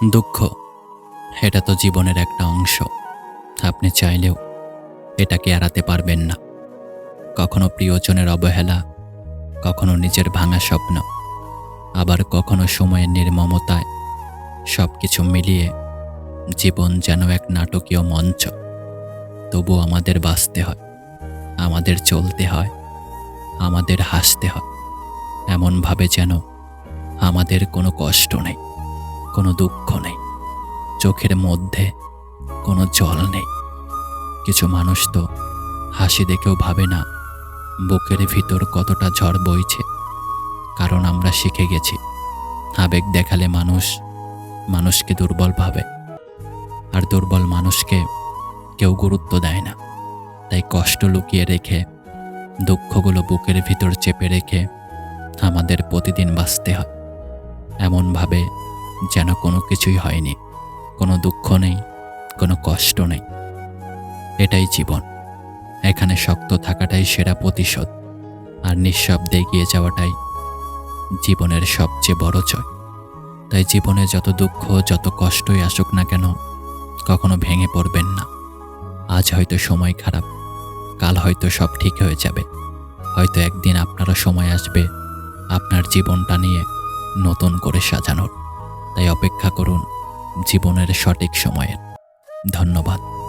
দুঃখ, এটা তো জীবনের একটা অংশ। আপনি চাইলেও এটাকে এড়াতে পারবেন না। কখনো প্রিয়জনের অবহেলা, কখনো নিজের ভাঙা স্বপ্ন, আবার কখনো সময়ের নির্মমতায় সব কিছু মিলিয়ে জীবন যেন এক নাটকীয় মঞ্চ। তবু আমাদের বাঁচতে হয়, আমাদের চলতে হয়, আমাদের হাসতে হয়, এমনভাবে যেন আমাদের কোনো কষ্ট নেই। কোনো দুঃখ নেই। চোখের মধ্যে কোনো জল নেই। কিছু মানুষ তো হাসি দেখেও ভাবে না বুকের ভিতর কতটা ঝড় বইছে। কারণ আমরা শিখে গেছি, আবেগ দেখালে মানুষ মানুষকে দুর্বল ভাবে। আর দুর্বল মানুষকে কেউ গুরুত্ব দেয় না। তাই কষ্ট লুকিয়ে রেখে, দুঃখগুলো বুকের ভিতর চেপে রেখে আমাদের প্রতিদিন বাঁচতে হয়। এমনভাবে যেন কোনো কিছুই হয়নি। কোনো দুঃখ নেই, কোনো কষ্ট নেই। এটাই জীবন। এখানে শক্ত থাকাটাই সেরা প্রতিশোধ, আর নিঃশব্দে এগিয়ে যাওয়াটাই জীবনের সবচেয়ে বড় জয়। তাই জীবনে যত দুঃখ, যত কষ্টই আসুক না কেন, কখনো ভেঙে পড়বেন না। আজ হয়তো সময় খারাপ, কাল হয়তো সব ঠিক হয়ে যাবে। হয়তো একদিন আপনারও সময় আসবে, আপনার জীবনটা নিয়ে নতুন করে সাজানোর। তাই অপেক্ষা করুন জীবনের সঠিক সময়ের ধন্যবাদ।